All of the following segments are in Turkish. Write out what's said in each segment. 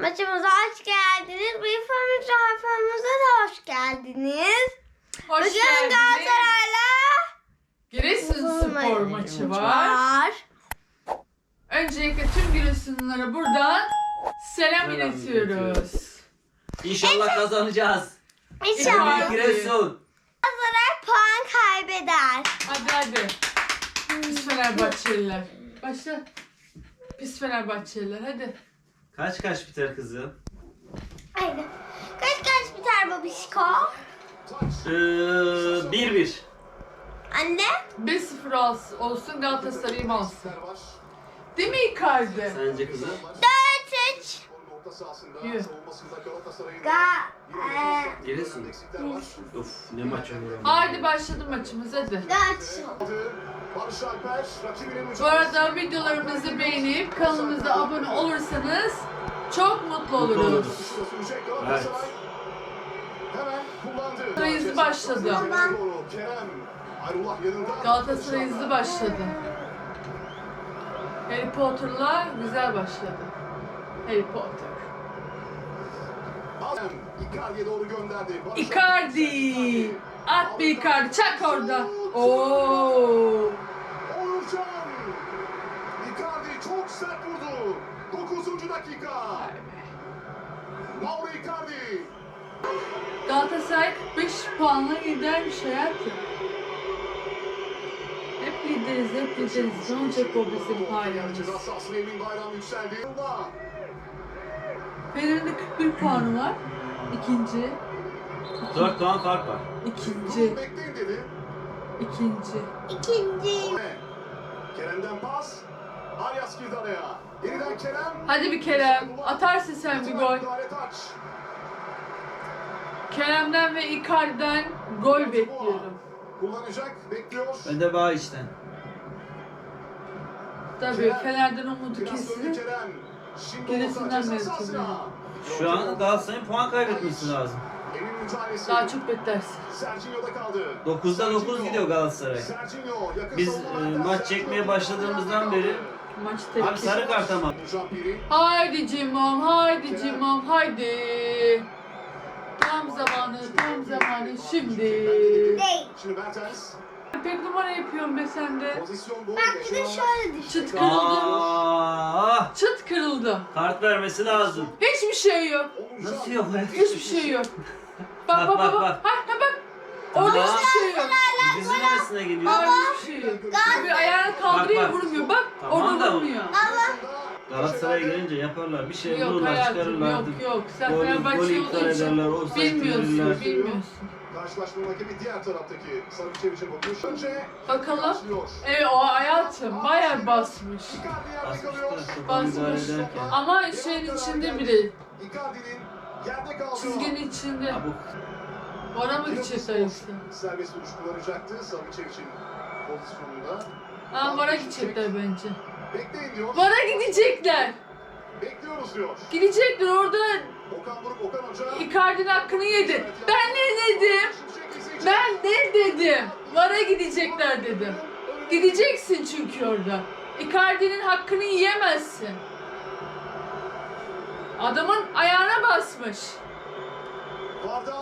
Maçımıza hoş geldiniz. Bir formu sayfamıza da hoş geldiniz. Hoş Bugün geldiniz. Galatasaray'la Giresunspor maçı var. Öncelikle tüm Giresunlulara buradan selam Selam iletiyoruz. İnşallah kazanacağız. İnşallah. Giresun. Galatasaray puan kaybeder. Hadi hadi. Pis Fenerbahçeliler. Başla. Pis Fenerbahçeliler hadi. Kaç kaç biter kızım? Haydi. Kaç kaç biter babişko? Ee, 1-1. Anne? 1-0 alsın- olsun Galatasaray'ım alsın. Değil mi Icardi? Sence kızım? 4-3. Yürü. Ga e, Giresun. Of ne maç ama. Haydi başladı maçımız hadi. 4. Barış Alper rakibinin Bu arada videolarımızı beğenip kanalımıza abone olursanız çok mutlu Mutlu oluruz. Evet. Galatasaray. Hemen kullandı. Galatasaray hızlı başladı. Kerem. Ayrullah yanında. Galatasaray hızlı başladı. Harry Potter'la güzel başladı. Harry Potter. Icardi'ye doğru gönderdi. Icardi! At bir Icardi, çak orada. Oo! Onurcan. Icardi çok sert vurdu. 9. dakika. Mauro Icardi. Galatasaray 45 puanla lidermiş hayatım. Hep lideriz, hep lideriz. Ne olacak o bizim Emin Bayram yükseldi. De 41 puanı var. İkinci. 4 puan fark var. İkinci. Bekleyin dedi. İkinci. İkinci. Kerem'den pas. Arias girdi araya. Yeniden Kerem. Hadi bir Kerem. Atarsın sen bir gol. Kerem'den ve Icardi'den gol bekliyorum. Kullanacak. Bekliyor. Ben de bağ içten. Tabii Fener'den umudu kesin. Kerem. Gerisinden tutuyor. Şu an Galatasaray'ın puan kaybetmesi lazım. Emin müdahalesi. Daha çok beklersin. Serginho'da kaldı. 9'da 9 Serginho. gidiyor Galatasaray. Biz e, maç çekmeye başladığımızdan beri Maç abi tepki. sarı kart ama. Haydi Cimom, haydi Cimom, haydi. Tam zamanı, tam zamanı şimdi. Şimdi Mertens. Pek numara yapıyorum be sen de. Pozisyon bu. Bak bir de şöyle düşün. Çıt kırıldı. Aa, Çıt kırıldı. kart vermesi lazım. Hiçbir şey yok. Nasıl yok ya? Hiçbir şey yok. Bak bak bak. bak. Ha, ha bak. Orada Tamam. hiçbir şey yok. Bizim neresine geliyor? Hayır hiçbir şey yok. Bir ayağını kaldırıyor Bak, bak. vurmuyor. Bak Tamam orada da- vurmuyor. Galatasaray'a gelince yaparlar. Bir şey Yok vururlar hayatım çıkarırlardı. yok yok. Sen Gol- Fenerbahçe gol iptal olduğu için offside bilmiyorsun, verirler. bilmiyorsun. Karşılaşmanın hakemi diğer taraftaki Sarıçeviç'e bakıyor. Önce Bakalım. başlıyor. Evet o hayatım bayağı basmış. Icardi yerde Basmışlar, kalıyor. topa müdahale Basmış. ederken. Ama şeyin içinde bile. Icardi'nin yerde kaldığı Çizginin içinde. Ya bu Bana mı gidecek sayısı? Serbest vuruş kullanacaktı Sarıçeviç'in pozisyonunda. Ha vara gidecekler bence. Bekleyin diyor. Vara gidecekler. Bekliyoruz diyor. Gidecekler orada Okan Buruk, Okan Hoca. Icardi'nin hakkını yedi. Ben ne dedim? Ben ne dedim? Vara gidecekler dedim. Gideceksin çünkü orada. Icardi'nin hakkını yiyemezsin. Adamın ayağına basmış. Varda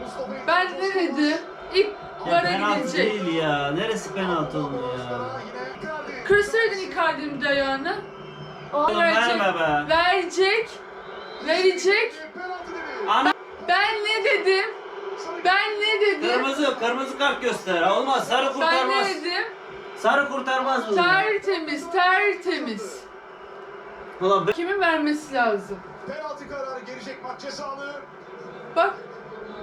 Mustafa Ben ne dedim? İlk vara penaltı gidecek. değil ya. Neresi penaltı oldu ya? Kırsaydın Icardi'nin bir ayağını. O Oğlum verecek. verme be. Verecek. Verecek. Ana Ben ne dedim? Ben ne dedim? kırmızı kırmızı kart göster. Olmaz sarı Ben kurtarmaz. ne dedim? Sarı kurtarmaz bunu. Tertemiz, tertemiz. Ulan be- Kimin vermesi lazım? Penaltı kararı gelecek maç cezalı. Bak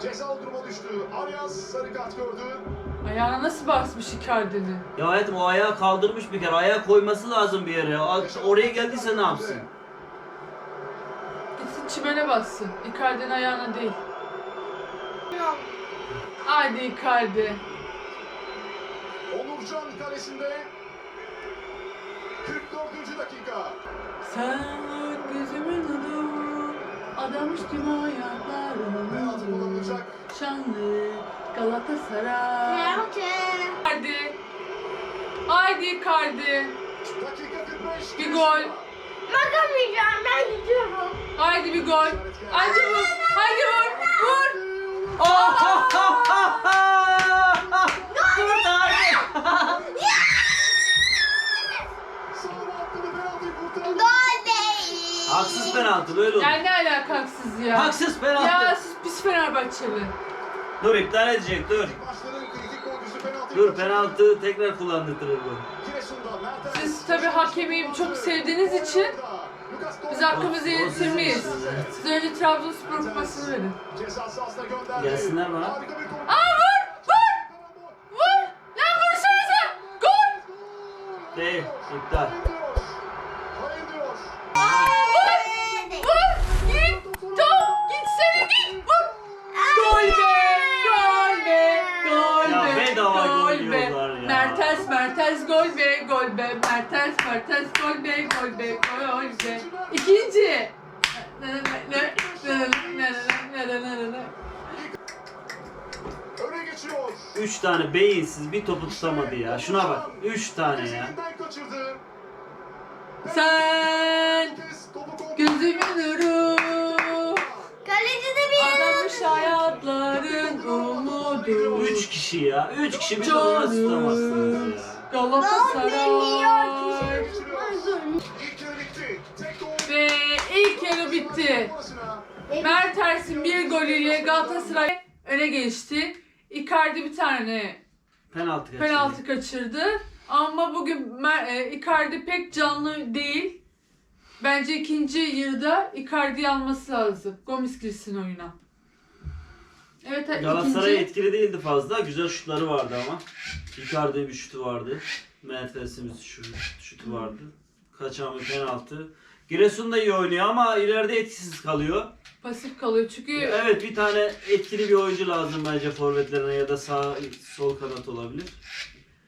Cezalı duruma düştü. Arias sarı kart gördü. ayağına nasıl basmış Icardi'nin. Ya hayatım o ayağı kaldırmış bir kere. Ayağı koyması lazım bir yere. Oraya geldiyse ne yapsın? Gitsin çimene bassın. Icardi'nin ayağına değil. Haydi Icardi. Onurcan kalesinde 44. dakika. Sen adamış tüm ayaklarım. Şanlı Galatasaray. Haydi. Haydi 45. Bir gol. Bakamayacağım ben gidiyorum. Haydi bir gol. Hadi vur. Hadi vur. Vur. Oh! Kurtardı. Sağına Haksız penaltı böyle olur. Yani ne alakaksız ya. Haksız penaltı. Ya sus pis Fenerbahçeli. Dur iptal edecek dur. Dur penaltı tekrar kullandırtırır bu. Siz tabii hakemi çok sevdiğiniz için biz hakkımızı yedirmeyiz. Siz önce Trabzonspor kupasını verin. Gelsinler bana. Aa vur! Vur! Vur! Lan vursanıza! Gol! Değil iptal. Gol be! Gol be! Mertens, Mertens gol be! Gol be! Gol be! İkinci! Öne geçiyor. Üç tane beyinsiz bir topu tutamadı ya. Şuna bak. Üç tane ya. Kaçırdı. Sen gözümün nuru Kaleci de bir Adamış hayatların umudu Üç kişi ya. Üç kişi bir topu nasıl tutamazsınız ya. Galatasaray gol. Ve ilk yarı bitti. Sonrasına Mertens'in bir golüyle Galatasaray öne geçti. Icardi bir tane Penaltı kaçırdı. penaltı kaçırdı. Ama bugün e, Icardi pek canlı değil. Bence ikinci yarıda Icardi'yi alması lazım. Gomis girsin oyuna. Evet Galatasaray ikinci. etkili değildi fazla. Güzel şutları vardı ama. Icardi'nin bir şutu vardı. Mertens'in bir şutu, şutu vardı. Kaçan bir penaltı. Giresun da iyi oynuyor ama ileride etkisiz kalıyor. Pasif kalıyor çünkü Evet bir tane etkili bir oyuncu lazım bence forvetlerine ya da sağ sol kanat olabilir.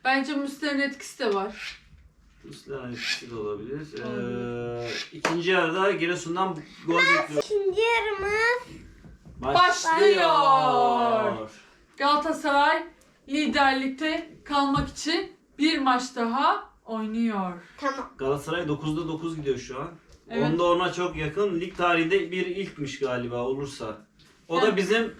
bence Müslüman etkisi de var. Üstten etkisi de olabilir. Ee, ikinci yarıda Giresun'dan gol bekliyor. İkinci yarımız Başlıyor. Galatasaray liderlikte kalmak için bir maç daha oynuyor. tamam. Galatasaray 9'da 9 gidiyor şu an. Evet. Onda ona çok yakın. Lig tarihinde bir ilkmiş galiba olursa. O da Evet. bizim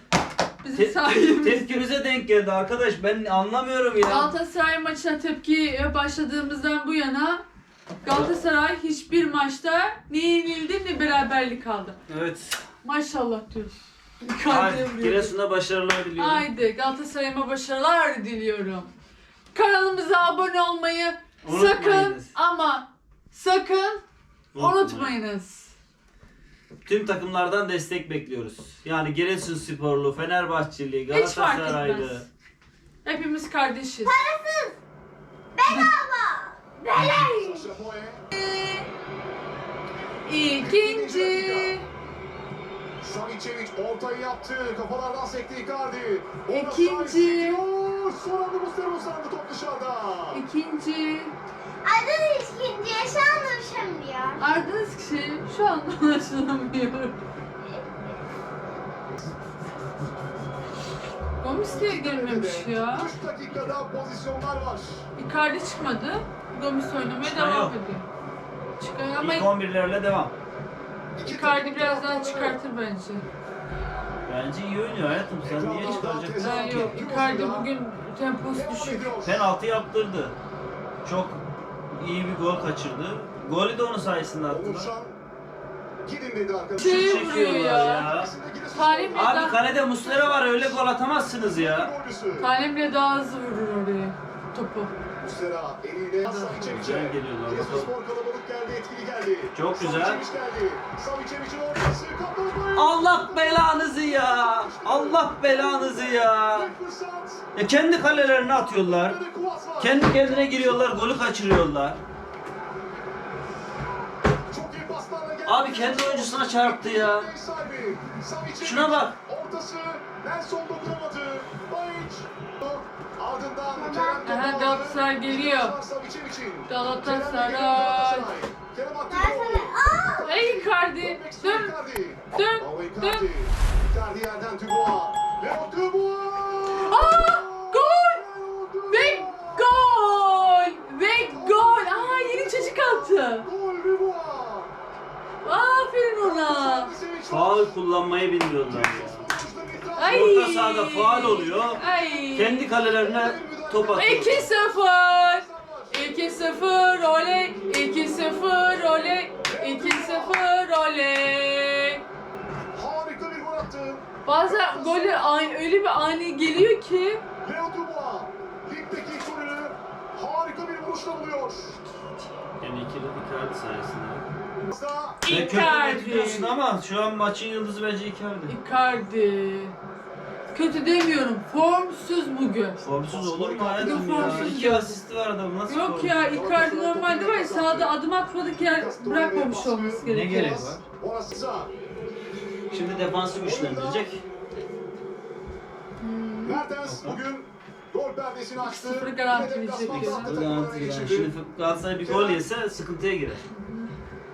Bizim te- sahibimiz. tepkimize denk geldi arkadaş. Ben anlamıyorum ya. Galatasaray maçına tepkiye başladığımızdan bu yana Galatasaray hiçbir maçta ne yenildi ne beraberlik aldı. Evet. Maşallah diyoruz. Kalbim Giresun'a başarılar diliyorum. Haydi Galatasaray'ıma başarılar diliyorum. Kanalımıza abone olmayı sakın Unutmayınız. ama sakın Unutmayın. unutmayınız. Tüm takımlardan destek bekliyoruz. Yani Giresunsporlu, Fenerbahçeli, Hiç fark Galatasaraylı. Hepimiz kardeşiz. Bedava. Beleş. İkinci. Savicevic ortayı yaptı. Kafalardan sekti Icardi. İkinci. Son anda Muslera uzandı top dışarıda. İkinci. Adı ikinci yaşanmışım diyor. Ardınız kişi şu an anlaşılamıyor. Gomis de girmemiş ya. 3 dakikada pozisyonlar var. Icardi çıkmadı. Gomis oynamaya Çıkan devam yok. ediyor. Çıkıyor ama İlk 11'lerle devam. Icardi biraz daha çıkartır bence. Bence iyi oynuyor hayatım. Sen niye çıkaracaksın? Ha, yok Icardi bugün temposu düşük. Penaltı yaptırdı. Çok iyi bir gol kaçırdı. Golü de onun sayesinde attılar. Gidin dedi arkadaşlar. Şey vuruyor ya. ya. Talim bile, Abi daha, kalede Muslera var öyle gol atamazsınız ya. Talim bile daha hızlı vurur oraya topu. Muslera eliyle Savicevic'e. Giresunspor kalabalık geldi, etkili geldi. Çok güzel. Savicevic'in ortası. Kaptan Allah belanızı ya. Allah belanızı ya. Ya kendi kalelerine atıyorlar. Kendi kendine giriyorlar, golü kaçırıyorlar. Abi kendi oyuncusuna çarptı ya. Şuna bak. Ortası. Nelson dokunamadı. Bayic. Aha. Galatasaray geliyor. Galatasaray. Ey Icardi dön dön dön. Icardi yerden Dubois. Leo Dubois. Aa gol ve gol ve gol. Aa yeni çocuk attı. Gol Dubois. Aferin ona. Faul kullanmayı bilmiyorlar ya. Ay. Orta sahada faul oluyor. Ay. Kendi kalelerine top atıyor. 2-0. 2-0 oley. 2-0 oley. 2-0 oley. Harika bir gol attı. Bazen goller ani, öyle bir ani geliyor ki Leo Dubois. Ligdeki ilk golünü harika bir vuruşla buluyor. Yani ikili Icardi sayesinde. Aslında Sen kötü Icardi. ama şu an maçın yıldızı bence Icardi. Icardi. Kötü demiyorum. Formsuz bugün. Formsuz olur mu hayatım ya? formsuz İki asisti var adamın nasıl Yok formsuz? ya Icardi normalde var ya sahada adım atmadık yer bırakmamış olması Ne gerekiyor. gerek var? Orası Şimdi defansı güçlendirecek. Mertens bugün gol perdesini açtı. Sıfır garanti deplasmanda verecek yani. geçirdi. Şimdi Galatasaray bir gol yese sıkıntıya girer.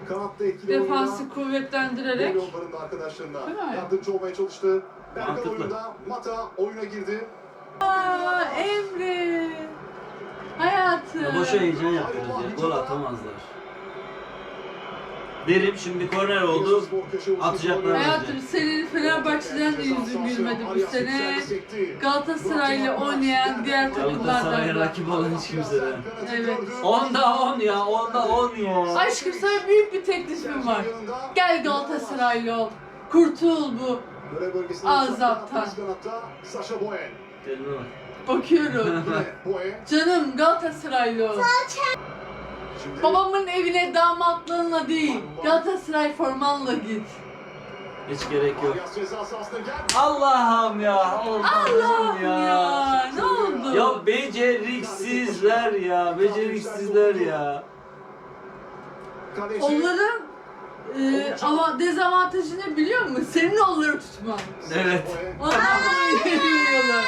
Kanatta etkili Defansı kuvvetlendirerek. gol yollarında arkadaşlarına Değil mi? yardımcı olmaya çalıştı. Berkan oyunda Mata oyuna girdi. Aa Emre. Hayatım. Ya boşa heyecan yapıyoruz ya. Gol atamazlar. Derim şimdi korner oldu. Atacaklar. Hayatım senin Fenerbahçe'den de yüzün gülmedi bu sene. Galatasaray'la oynayan diğer Galatasaray'a takımlardan da. rakip olan hiç kimseden. Evet. Onda 10 ya, onda 10 ya. Aşkım sana büyük bir teklifim var. Gel Galatasaraylı ol. Kurtul bu. Görev bölgesinde Azaptan. Kanatta Sasha Boyen. Kendine bak. Bakıyorum. Yine Boyen. Canım Galatasaraylı. Şimdi Babamın evine damatlığınla değil, Galatasaray formanla git. Hiç gerek yok. Arias ceza sahasına geldi. Allah'ım ya. Allah'ım Allah'ım ya. Ne oldu? Ya beceriksizler ya. Beceriksizler ya. Kaleci. Onların ee, ama dezavantajı ne biliyor musun? Senin onları tutman. Evet. Onlar da yemiyorlar.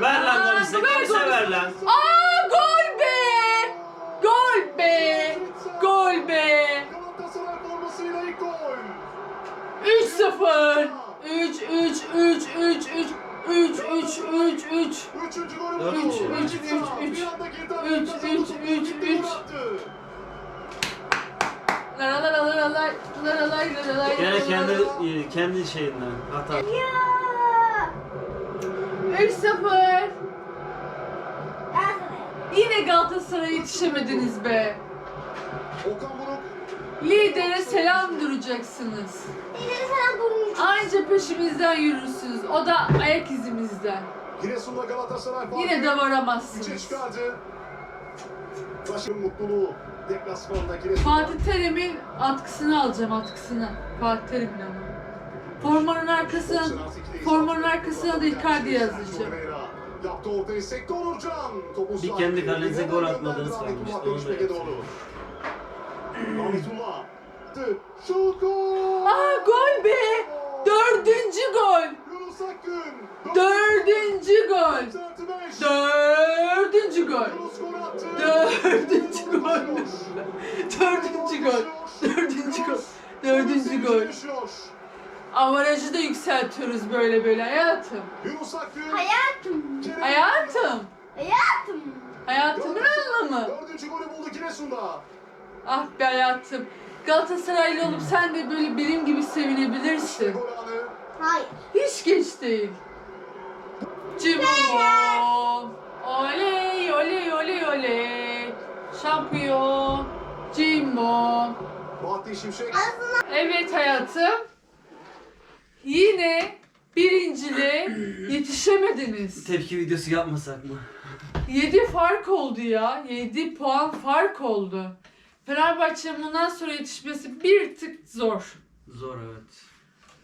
Ver lan golü size. Ver golü. ver lan. Aa gol be! Gol be! Gol be! 3-0. 3 3 3 3 3 3 3 3 3 3 3 3 3 3 3 3 3 3 3 Laralay. Gene kendi e, kendi şeyinden hata. Ya. 3-0. Yine Galatasaray'a yetişemediniz be. Okan Buruk. Lidere selam duracaksınız. Lideri selam durmayacağız. Anca peşimizden yürürsünüz. O da ayak izimizden. Giresun'da Galatasaray farkı. Yine de varamazsınız. Üçe çıkardı. Taşın mutluluğu. Fatih Terim'in atkısını alacağım atkısını. Fatih Terim'in ama. Formanın arkasına, formanın arkasına da Icardi yazacağım. Yaptı ortayı sekti Onurcan. Topu Bir kendi kalenize gol atmadınız kalmıştı, onu da. Ahmetullah. Şut gol. Aa gol be! Dördüncü gol! Yunus Akgün. Dördüncü gol! Dördüncü gol! Dördüncü gol! Dördüncü gol! Dördüncü gol! Dördüncü gol! Avarajı da yükseltiyoruz böyle böyle hayatım. Yunus Akgün. Hayatım. Hayatım! Hayatım. Hayatımın anlamı. Dördüncü golü buldu Giresun'da. Ah be hayatım. Galatasaraylı olup sen de böyle benim gibi sevinebilirsin. Hayır. Hiç geç değil. Cimbom. Oley oley oley oley. Şampiyon. Cimbom. Fatih Şimşek. Evet hayatım. Yine birinciliğe yetişemediniz. Tepki videosu yapmasak mı? 7 fark oldu ya. 7 puan fark oldu. Fenerbahçe'nin bundan sonra yetişmesi bir tık zor. Zor evet.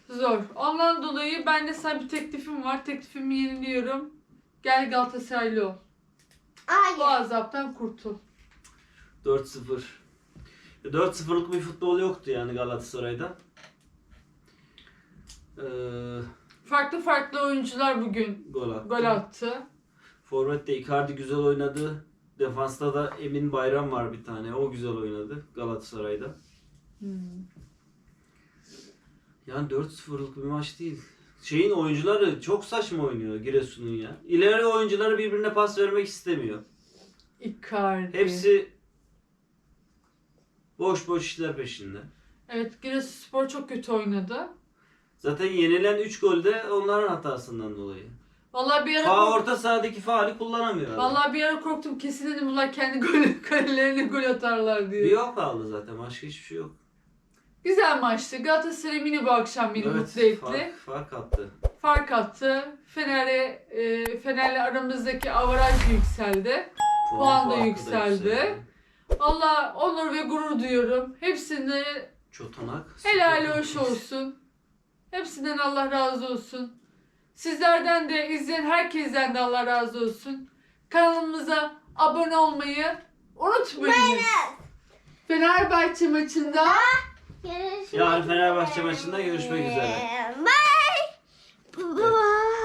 Zor. Ondan dolayı ben de sana bir teklifim var. Teklifimi yeniliyorum. Gel Galatasaraylı ol. Bu Hayır. azaptan kurtul. 4-0. 4-0'lık bir futbol yoktu yani Galatasaray'da. Ee, Farklı farklı oyuncular bugün gol attı. gol attı. Forvet'te Icardi güzel oynadı. Defansta da Emin Bayram var bir tane. O güzel oynadı Galatasaray'da. Hmm. Yani 4-0'lık bir maç değil. Şeyin oyuncuları çok saçma oynuyor Giresun'un ya. İleri oyuncuları birbirine pas vermek istemiyor. Icardi. Hepsi boş boş işler peşinde. Evet Giresunspor çok kötü oynadı. Zaten yenilen 3 gol de onların hatasından dolayı. Vallahi bir ara Fa kork- orta sahadaki faali kullanamıyor. adam. Vallahi bir ara korktum kesin dedim bunlar kendi gol kalelerine gol atarlar diye. Bir yok kaldı zaten. Başka hiçbir şey yok. Güzel maçtı. Galatasaray yine bu akşam beni mutlu etti. fark, fark attı. Fark attı. Fener'e e, Fener'le aramızdaki avaraj yükseldi. Puan da farkı yükseldi. Allah onur ve gurur duyuyorum. Hepsine Çotanak. helal hoş olsun. Hepsinden Allah razı olsun. Sizlerden de izleyen herkesten de Allah razı olsun. Kanalımıza abone olmayı unutmayın. Fenerbahçe maçında Görüşmek Yarın Fenerbahçe maçında görüşmek üzere. Bye. Bye.